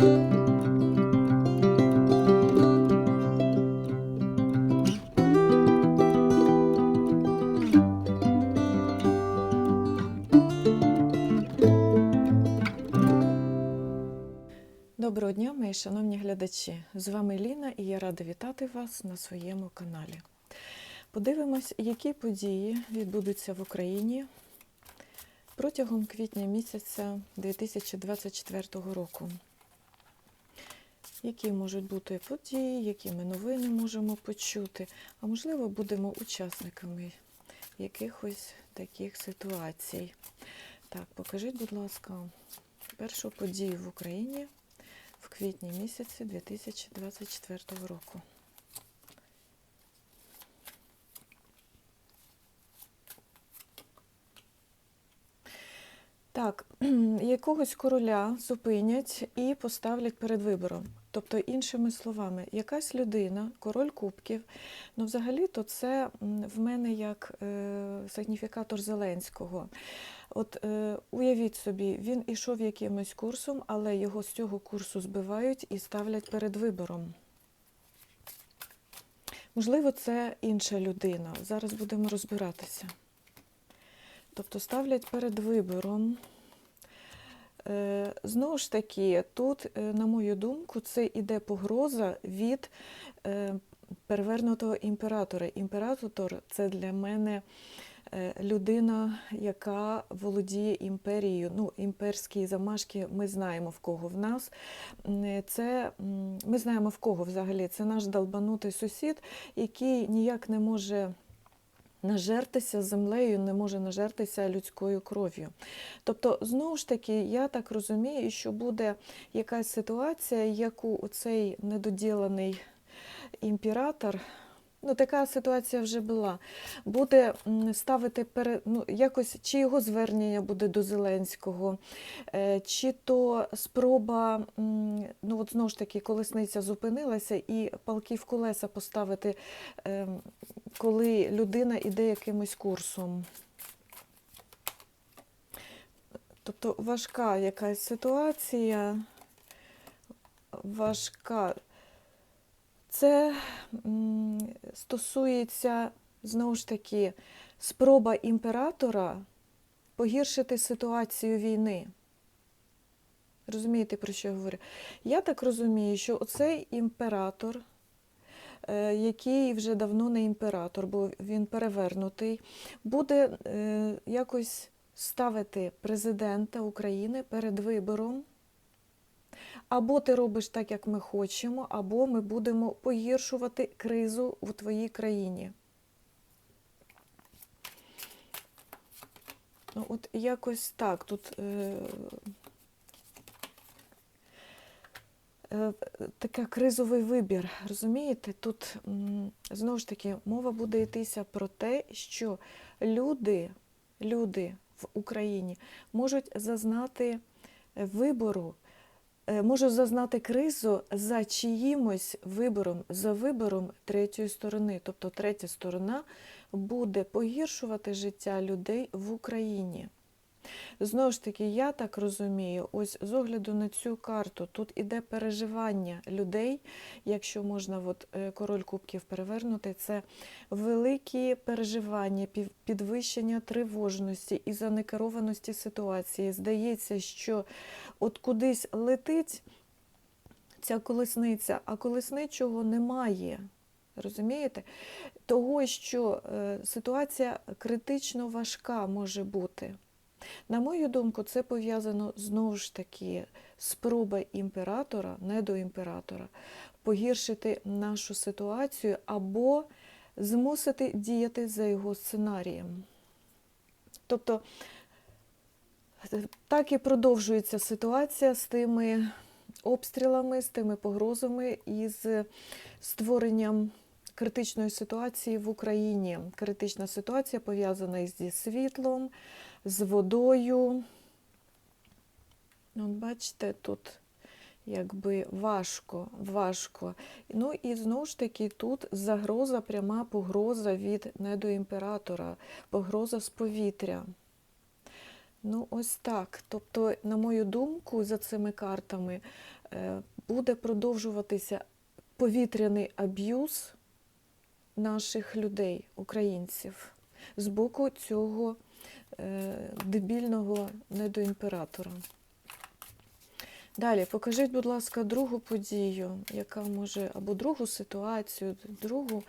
Доброго дня, мої шановні глядачі! З вами Ліна і я рада вітати вас на своєму каналі. Подивимось, які події відбудуться в Україні протягом квітня місяця 2024 року. Які можуть бути події, які ми новини можемо почути, а можливо, будемо учасниками якихось таких ситуацій. Так, покажіть, будь ласка, першу подію в Україні в квітні місяці 2024 року. Так, якогось короля зупинять і поставлять перед вибором. Тобто, іншими словами, якась людина, король кубків, ну взагалі-то це в мене як е, сигніфікатор Зеленського. От е, уявіть собі, він ішов якимось курсом, але його з цього курсу збивають і ставлять перед вибором. Можливо, це інша людина. Зараз будемо розбиратися. Тобто ставлять перед вибором. Е, Знову ж таки, тут, е, на мою думку, це іде погроза від е, перевернутого імператора. Імператор це для мене людина, яка володіє імперією. Ну, імперські замашки ми знаємо в кого в нас. Це ми знаємо в кого взагалі. Це наш долбанутий сусід, який ніяк не може нажертися землею, не може нажертися людською кров'ю. Тобто, знову ж таки, я так розумію, що буде якась ситуація, яку цей недоділений імператор. Ну, така ситуація вже була. Буде ставити перед ну, якось, чи його звернення буде до Зеленського, е, чи то спроба, ну от знову ж таки, колесниця зупинилася, і палки в колеса поставити, е, коли людина іде якимось курсом. Тобто важка якась ситуація, важка. Це стосується знову ж таки спроба імператора погіршити ситуацію війни. Розумієте, про що я говорю? Я так розумію, що оцей імператор, е, який вже давно не імператор, бо він перевернутий, буде е, якось ставити президента України перед вибором. Або ти робиш так, як ми хочемо, або ми будемо погіршувати кризу у твоїй країні. Ну, от якось так. Тут е, е, такий кризовий вибір, розумієте? Тут знову ж таки мова буде йтися про те, що люди, люди в Україні можуть зазнати вибору е, можу зазнати кризу за чиїмось вибором, за вибором третьої сторони. Тобто третя сторона буде погіршувати життя людей в Україні. Знову ж таки, я так розумію, ось з огляду на цю карту, тут іде переживання людей, якщо можна от, е, король кубків перевернути, це великі переживання, підвищення тривожності і занекерованості ситуації. Здається, що от кудись летить ця колесниця, а колесничого немає. Розумієте? Того, що е, ситуація критично важка може бути. На мою думку, це пов'язано знову ж таки спроба імператора, не до імператора, погіршити нашу ситуацію або змусити діяти за його сценарієм. Тобто так і продовжується ситуація з тими обстрілами, з тими погрозами і з створенням критичної ситуації в Україні. Критична ситуація пов'язана зі світлом, з водою. От бачите, тут якби важко, важко. Ну і знову ж таки тут загроза, пряма погроза від недоімператора, погроза з повітря. Ну, ось так. Тобто, на мою думку, за цими картами е, буде продовжуватися повітряний аб'юз наших людей, українців, з боку цього дебільного недоімператора. Далі, покажіть, будь ласка, другу подію, яка може, або другу ситуацію, другу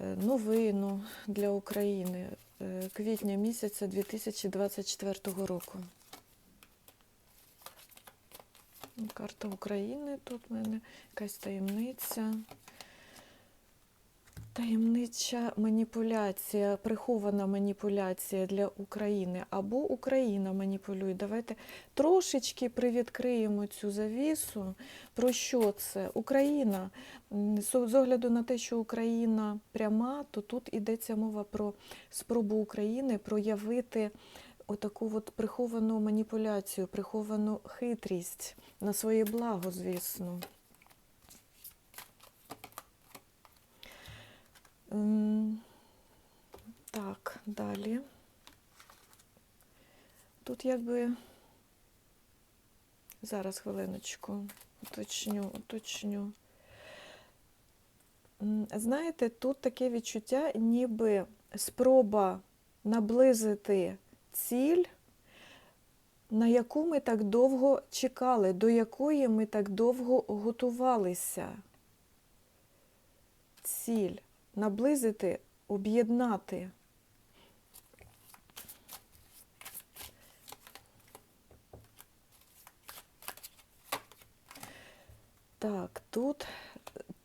е, новину для України е, квітня місяця 2024 року. Карта України тут в мене якась таємниця. Таємнича маніпуляція, прихована маніпуляція для України або Україна маніпулює. Давайте трошечки привідкриємо цю завісу. Про що це? Україна. З огляду на те, що Україна пряма, то тут йдеться мова про спробу України проявити отаку от приховану маніпуляцію, приховану хитрість на своє благо, звісно. Так, далі. Тут якби зараз хвилиночку, уточню, уточню. Знаєте, тут таке відчуття, ніби спроба наблизити ціль, на яку ми так довго чекали, до якої ми так довго готувалися. Ціль наблизити, об'єднати. Так, тут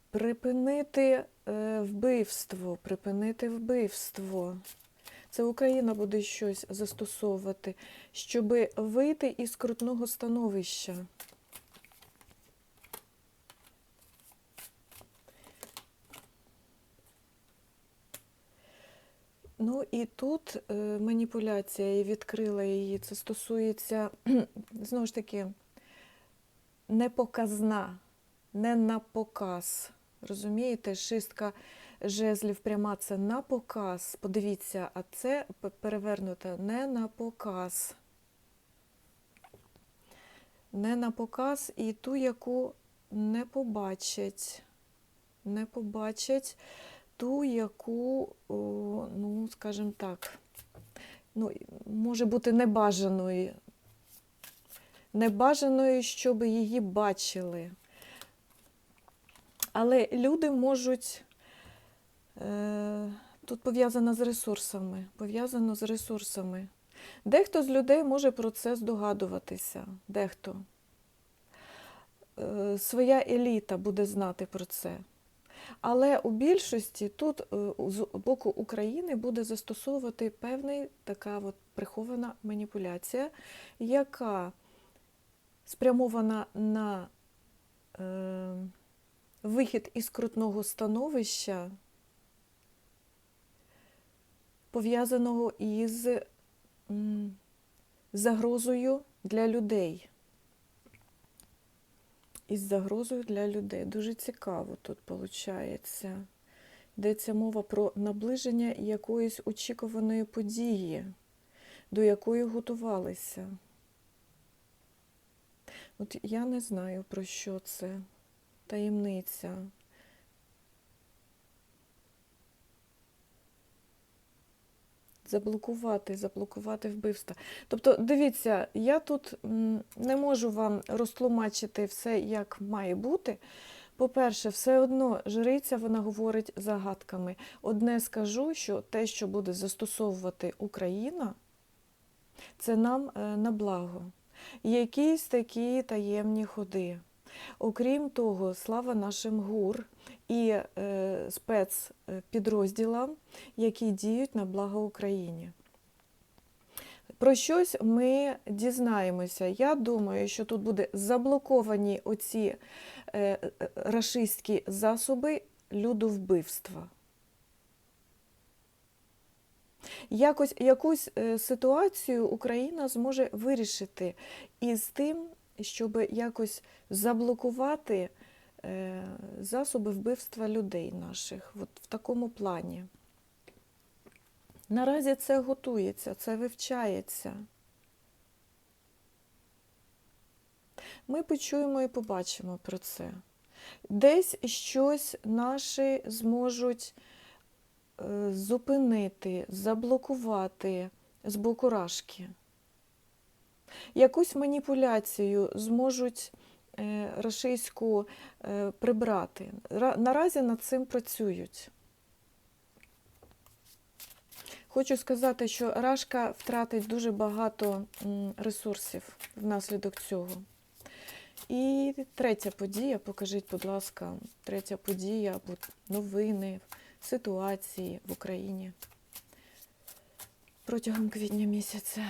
припинити е, вбивство, припинити вбивство. Це Україна буде щось застосовувати, щоб вийти із крутного становища. Ну і тут е, маніпуляція і відкрила її. Це стосується, знову ж таки, не показна, не на показ. Розумієте, шистка жезлів пряма це на показ. Подивіться, а це перевернуто не на показ. Не на показ і ту, яку не побачать. Не побачать ту, яку, ну, скажімо так, ну, може бути небажаною. Небажаною, щоб її бачили. Але люди можуть. Е, тут пов'язано з ресурсами. Пов'язано з ресурсами. Дехто з людей може про це здогадуватися. Дехто. Е, своя еліта буде знати про це. Але у більшості тут е, з боку України буде застосовувати певна така от прихована маніпуляція, яка спрямована на е, вихід із крутного становища, пов'язаного із загрозою для людей. Із загрозою для людей. Дуже цікаво тут виходить. Йдеться мова про наближення якоїсь очікуваної події, до якої готувалися. От я не знаю, про що це. Таємниця. Заблокувати, заблокувати вбивство. Тобто, дивіться, я тут не можу вам розтлумачити все, як має бути. По-перше, все одно жриця вона говорить загадками. Одне скажу, що те, що буде застосовувати Україна, це нам е, на благо. Якісь такі таємні ходи. Окрім того, слава нашим ГУР і е, спецпідрозділам, які діють на благо Україні. Про щось ми дізнаємося. Я думаю, що тут буде заблоковані оці е, е, рашистські засоби людовбивства. Якось якусь ситуацію Україна зможе вирішити із тим, щоб якось заблокувати е, засоби вбивства людей наших от в такому плані. Наразі це готується, це вивчається. Ми почуємо і побачимо про це. Десь щось наші зможуть е, зупинити, заблокувати з боку рашки. Якусь маніпуляцію зможуть е, рашистську е, прибрати. Наразі над цим працюють. Хочу сказати, що Рашка втратить дуже багато ресурсів внаслідок цього. І третя подія, покажіть, будь ласка, третя подія новини, ситуації в Україні протягом квітня місяця.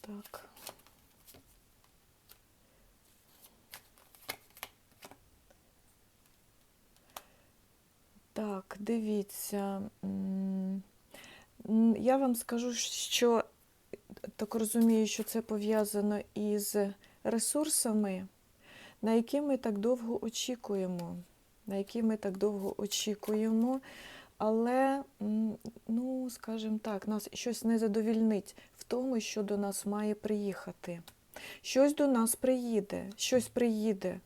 Так. Так, дивіться. Я вам скажу, що так розумію, що це пов'язано із ресурсами, на які ми так довго очікуємо. На які ми так довго очікуємо, але, ну, скажімо так, нас щось не задовільнить в тому, що до нас має приїхати. Щось до нас приїде, щось приїде,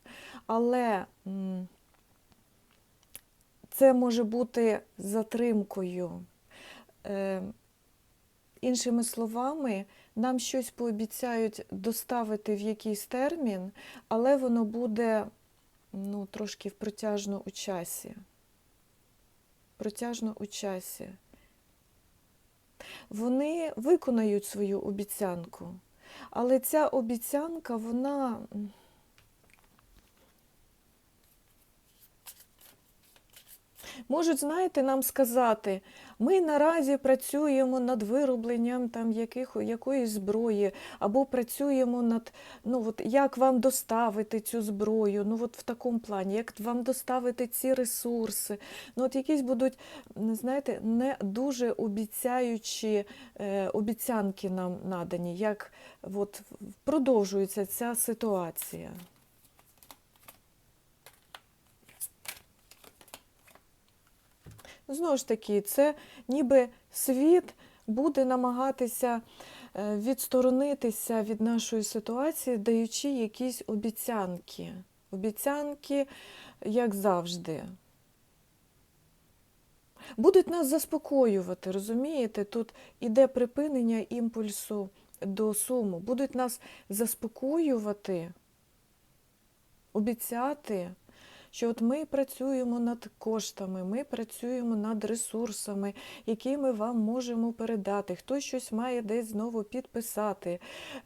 але. Це може бути затримкою. Е, іншими словами, нам щось пообіцяють доставити в якийсь термін, але воно буде ну, трошки протяжно у часі. Протяжно у часі. Вони виконають свою обіцянку, але ця обіцянка, вона. Можуть, знаєте, нам сказати, ми наразі працюємо над виробленням там яких, якоїсь зброї, або працюємо над, ну от як вам доставити цю зброю, ну от в такому плані, як вам доставити ці ресурси. Ну от якісь будуть, знаєте, не дуже обіцяючі е, обіцянки нам надані, як от продовжується ця ситуація. Знову ж таки, це ніби світ буде намагатися е, відсторонитися від нашої ситуації, даючи якісь обіцянки. Обіцянки, як завжди. Будуть нас заспокоювати, розумієте? Тут іде припинення імпульсу до суму. Будуть нас заспокоювати, обіцяти що от ми працюємо над коштами, ми працюємо над ресурсами, які ми вам можемо передати. Хтось щось має десь знову підписати,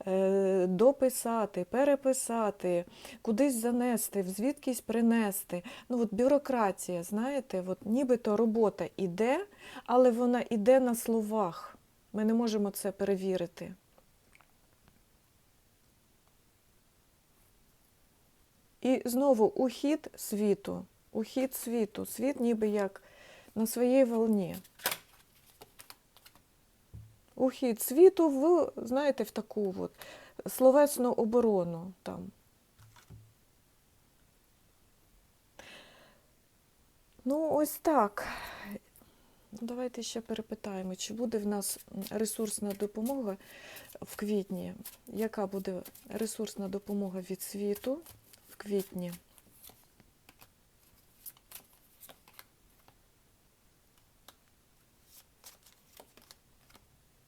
е, дописати, переписати, кудись занести, звідкись принести. Ну от Бюрократія, знаєте, от нібито робота іде, але вона іде на словах. Ми не можемо це перевірити. І знову ухід світу, ухід світу, світ ніби як на своїй волні. Ухід світу в, знаєте, в таку от словесну оборону там. Ну, ось так. Давайте ще перепитаємо, чи буде в нас ресурсна допомога в квітні? Яка буде ресурсна допомога від світу? Квітні.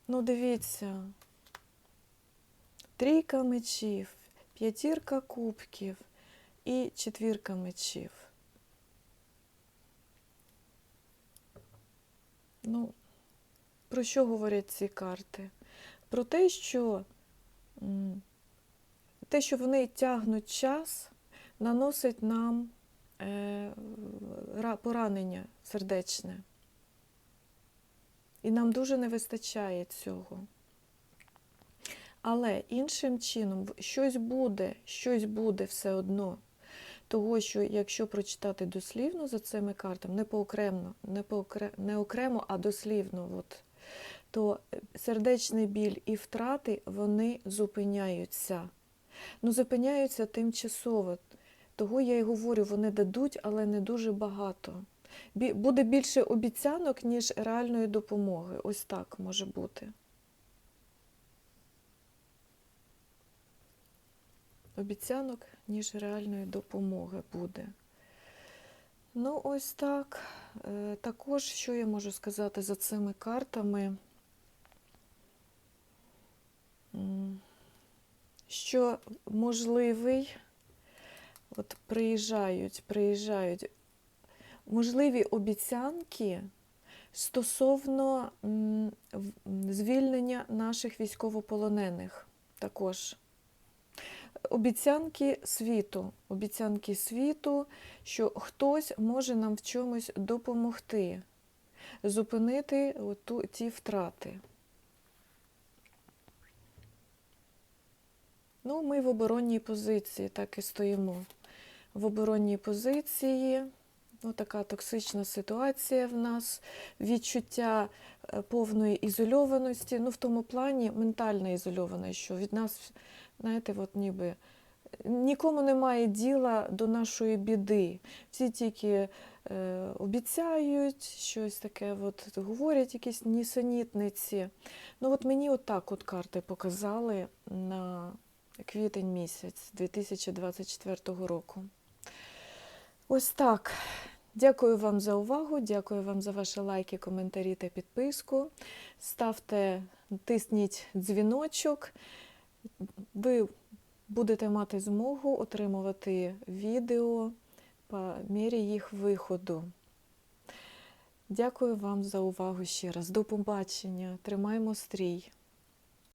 Ну, дивіться, трійка мечів, п'ятірка кубків і четвірка мечів. Ну, про що говорять ці карти? Про те, що те, що вони тягнуть час, наносить нам е, поранення сердечне. І нам дуже не вистачає цього. Але іншим чином щось буде, щось буде все одно. Того, що якщо прочитати дослівно за цими картами, не поокремо, не, поокре, не окремо, а дослівно, от, то сердечний біль і втрати вони зупиняються. Ну, зупиняються тимчасово. Того я й говорю, вони дадуть, але не дуже багато. буде більше обіцянок, ніж реальної допомоги. Ось так може бути. Обіцянок, ніж реальної допомоги буде. Ну, ось так. Е, Також, що я можу сказати за цими картами? Що можливий, от приїжджають, приїжджають можливі обіцянки стосовно звільнення наших військовополонених також. Обіцянки світу, обіцянки світу, що хтось може нам в чомусь допомогти, зупинити оту, ті втрати. Ну, ми в оборонній позиції так і стоїмо. В оборонній позиції, ну, така токсична ситуація в нас, відчуття е, повної ізольованості, ну, в тому плані ментальна ізольованість, що від нас, знаєте, от ніби нікому немає діла до нашої біди. Всі тільки е, обіцяють щось таке, от, говорять якісь нісенітниці. Ну, от мені отак от карти показали на квітень місяць 2024 року. Ось так. Дякую вам за увагу, дякую вам за ваші лайки, коментарі та підписку. Ставте, тисніть дзвіночок. Ви будете мати змогу отримувати відео по мірі їх виходу. Дякую вам за увагу ще раз. До побачення. Тримаймо стрій.